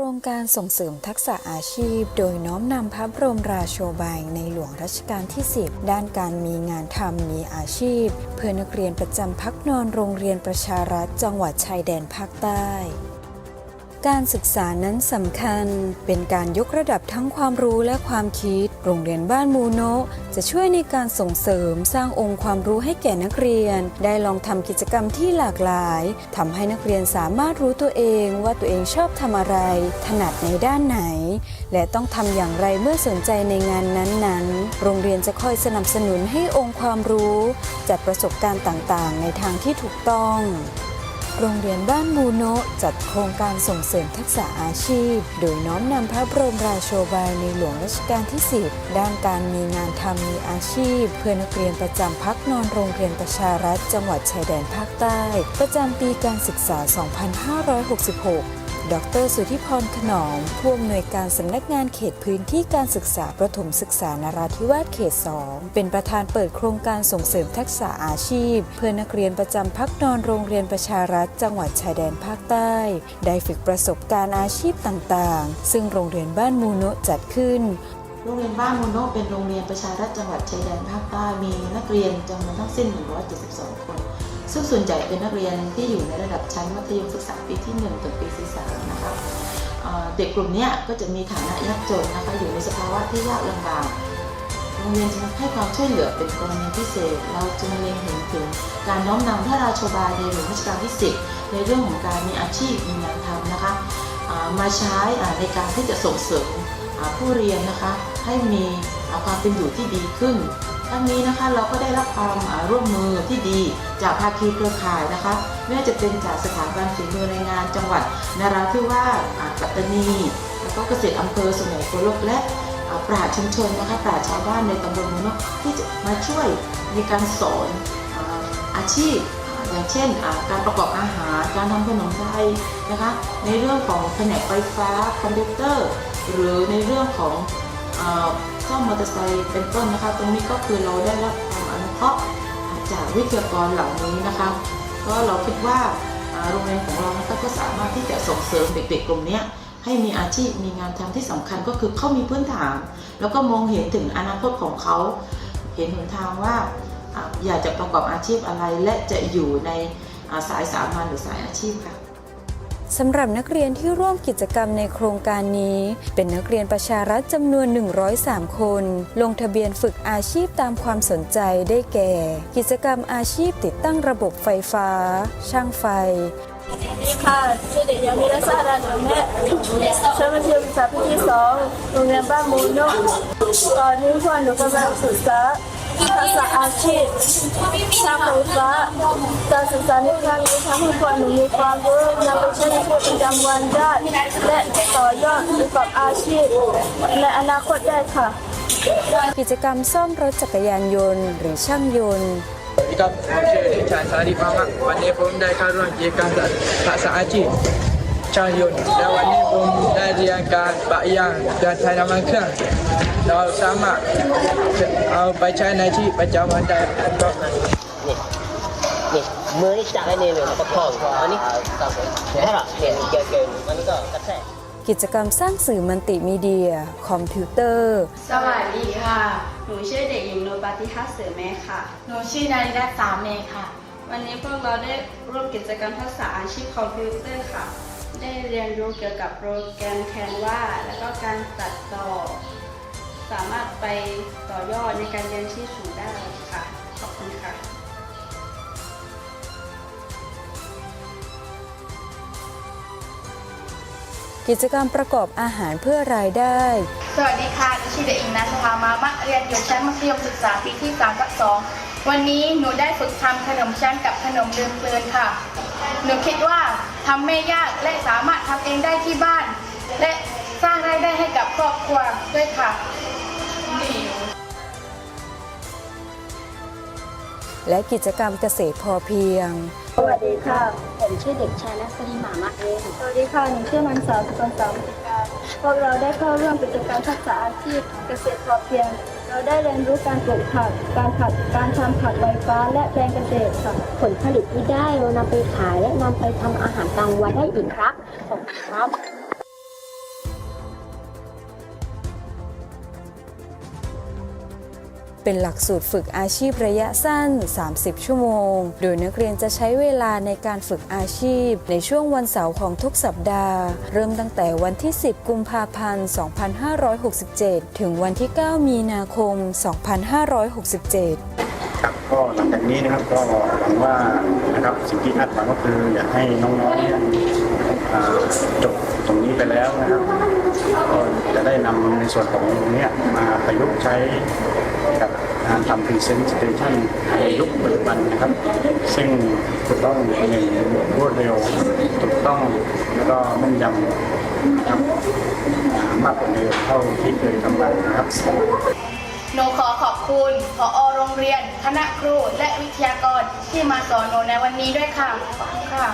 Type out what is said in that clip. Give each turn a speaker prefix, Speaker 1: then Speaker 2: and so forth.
Speaker 1: ครงการส่งเสริมทักษะอาชีพ โดยน้อมนำพระบรมราโชบายในหลวงรัชกาลที่ 10 ด้านการมีงานทำมีอาชีพ เพื่อนักเรียนประจำพักนอนโรงเรียนประชารัฐจังหวัดชายแดนภาคใต้ การศึกษานั้นสำคัญ เป็นการยกระดับทั้งความรู้และความคิด โรงเรียนบ้านมูโนะจะช่วยในการส่งเสริมสร้างองค์ความรู้ให้แก่นักเรียน ได้ลองทำกิจกรรมที่หลากหลายทำให้นักเรียนสามารถรู้ตัวเองว่าตัวเองชอบทำอะไร ถนัดในด้านไหน และต้องทำอย่างไรเมื่อสนใจในงานนั้นๆ โรงเรียนจะคอยสนับสนุนให้องค์ความรู้ จัดประสบการณ์ต่างๆ ในทางที่ถูกต้อง โรงเรียนบ้านมูโนะจัดโครงการส่งเสริมทักษะอาชีพ โดยน้อมนำพระบรมราโชบายในหลวงรัชกาลที่ 10 ด้านการมีงานทำมีอาชีพ เพื่อนักเรียนประจำพักนอนโรงเรียนประชารัฐจังหวัดชายแดนภาคใต้ ประจำปีการศึกษา 2566 ดรสุทธิพรขนอมผู้อำนวยการสำนักงานเขตพื้นที่การศึกษาประถมศึกษานราธิวาสเขต 2 เป็นประธานเปิดโครงการส่งเสริมทักษะอาชีพ เพื่อนักเรียนประจำพักนอนโรงเรียนประชารัฐ จังหวัดชายแดนภาคใต้ ได้ฝึกประสบการณ์อาชีพต่างๆ ซึ่งโรงเรียนบ้านมูโนะจัดขึ้น
Speaker 2: โรงเรียนบ้านมูโนเป็นโรงเรียนประชารัฐจังหวัดชายแดนภาคใต้มีนักเรียนจำนวนทั้งสิ้น 172 คน ซึ่งส่วนใหญ่เป็นนักเรียนที่อยู่ในระดับชั้นมัธยมศึกษาปีที่ 1 ถึงปีที่3นะคะเเด็กกลุ่มนี้ก็จะมีฐานะยากจนนะคะอยู่ในสภาวะที่ยากลำบากโรงเรียนจึงให้ความช่วยเหลือเป็นกรณีพิเศษ เราจึงเล็งเห็นถึงการน้อมนำพระราชบายในหลวงรัชกาลที่ 10 ในเรื่องของการมีอาชีพมีงานทำนะคะมาใช้ในการที่จะส่งเสริมผู้เรียนนะคะให้มีความเป็นอยู่ที่ดีขึ้น ทั้งนี้นะคะเราก็ได้รับความร่วมมือที่ดีจากภาคีเครือข่ายนะคะไม่ว่าจะเป็นจากสถาบันฝีมือแรงงานจังหวัดนราธิวาสปัตตานีแล้วก็เกษตรอำเภอสมัยโกลกและปราชชุมชนนะคะปราชาวบ้านในตำบลมุนกที่จะมาช่วยในการสอนอาอาชีพอย่างเช่นาการประกอบอาหาร การทำขนมไทยนะคะ ในเรื่องของแผนกไฟฟ้าคอมพิวเตอร์ หรือในเรื่องของอ ซ่อมมอเตอร์ไซค์เป็นต้นนะคะ ตรงนี้ก็คือเราได้รับความอนุเคราะห์จากวิทยากรเหล่านี้นะคะ ก็เราคิดว่าโรงเรียนของเรานะคะก็สามารถที่จะส่งเสริมเด็กๆกลุ่มนี้ให้มีอาชีพมีงานทำที่สำคัญก็คือเขามีพื้นฐาน แล้วก็มองเห็นถึงอนาคตของเขาเห็นหนทางว่าอยากจะประกอบอาชีพอะไรและจะอยู่ในสายสามัญหรือสายอาชีพค่ะ
Speaker 1: สำหรับนักเรียนที่ร่วมกิจกรรมในโครงการนี้ เป็นนักเรียนประชารัฐจำนวน 103 คน ลงทะเบียนฝึกอาชีพตามความสนใจได้แก่ กิจกรรมอาชีพติดตั้งระบบไฟฟ้า ช่างไฟ
Speaker 3: ค่ะชื่อเด็กยามิรัสราดแม่ชั้นมัธยมศึกษาปีที่สองโรงเรียนบ้านมูโนตอนนี้พวกหนูกำลังศึกษา ทักษะอาชีพช่างไฟฟ้าการศึกษาในครั้งนี้ทำให้พวกหนูมีความรู้นำไปใช้ในชีวิตประจำวันได้ และต่อยอดประกอบอาชีพในอนาคตได้ค่ะ
Speaker 1: กิจกรรมซ่อมรถจักรยานยนต์ หรือช่างยนต์
Speaker 4: สวัสดีครับผมชื่อเด็กชายสาริมามักวันนี้ผมได้เข้าร่วมกิจกรรมทักษะอาชีพ ช่างยนต์และวันนี้ผมได้เรียนการปะยางการใช้น้ำมันเครื่อง เราสามารถเอาไปใช้ในชีวิตประจำวันได้ครับ
Speaker 5: นี่มือนี่จับไว้ในมือแล้วก็คล้องอันนี้เห็นไหมล่ะเห็นเกี่ยวเกี่ยวอันนี้ก็กระแทก
Speaker 1: กิจกรรมสร้างสื่อมัลติมีเดีย คอมพิวเตอร์
Speaker 6: สวัสดีค่ะ หนูชื่อเด็กหญิงโนปาติฮัสเสือแม่ค่ะ
Speaker 7: หนูชื่อนาริรัตน์สามเมย์ค่ะ
Speaker 6: วันนี้พวกเราได้ร่วมกิจกรรมทักษะอาชีพคอมพิวเตอร์ค่ะ ได้เรียนรู้เกี่ยวกับโปรแกรมแคนวาแล้วก็การตัดต่อ สามารถไปต่อยอดในการเรียนที่สูงได้ค่ะ ขอบคุณค่ะ
Speaker 1: กิจกรรมประกอบอาหารเพื่อรายได้
Speaker 7: สวัสดีค่ะหนูชื่อเด็กหญิงนัทภามามะเรียนอยู่ชั้นมัธยมศึกษาปีที่3ทับ2วันนี้หนูได้ฝึกทำขนมชั้นกับขนมลืมเกลือนค่ะ หนูคิดว่า ทำไม่ยากและสามารถทำเองได้ที่บ้าน และสร้างรายได้ให้กับครอบครัวด้วยค่ะ
Speaker 1: และกิจกรรมเกษตรพอเพียง
Speaker 3: สวัสดีค่ะ
Speaker 5: ผมชื่อเด็กชายนัสริมามะเอง
Speaker 3: สวัสดีค่ะหนูชื่อนางสาวสุพรรณสาวมุติการพวกเราได้เข้าร่วมกิจกรรมทักษะอาชีพเกษตรพอเพียง เราได้เรียนรู้การปลูกผัก การผัด การทำผักไฟฟ้า และแปลงเกษตรค่ะ
Speaker 5: ผลผลิตที่ได้เรานำไปขายและนำไปทำอาหารกลางวันได้อีกครับขอบคุณครับ
Speaker 1: เป็นหลักสูตรฝึกอาชีพระยะสั้น 30 ชั่วโมง โดยนักเรียนจะใช้เวลาในการฝึกอาชีพ ในช่วงวันเสาร์ของทุกสัปดาห์ เริ่มตั้งแต่วันที่ 10 กุมภาพันธ์ 2567 ถึงวันที่ 9 มีนาคม 2567
Speaker 8: ครับก็หลังจากนี้นะครับก็หวังว่านะครับสิ่งที่คาดหวังก็คืออยากให้น้องๆเนี่ยจบตรงนี้ไปแล้วนะครับก็จะได้นำในส่วนของตรงนี้มาประยุกต์ใช้ กับการทำ presentation ในยุคปัจจุบันนะครับ ซึ่งจะต้องหนึ่งรวดเร็วถูกต้องแล้วก็แม่นยำนะครับมากกว่าเดิมเท่าที่เคยทำมานะครับ
Speaker 7: หนูขอขอบคุณผอโรงเรียน คณะครู และวิทยากรที่มาสอนหนูในวันนี้ด้วยค่ะขอบคุณค่ะ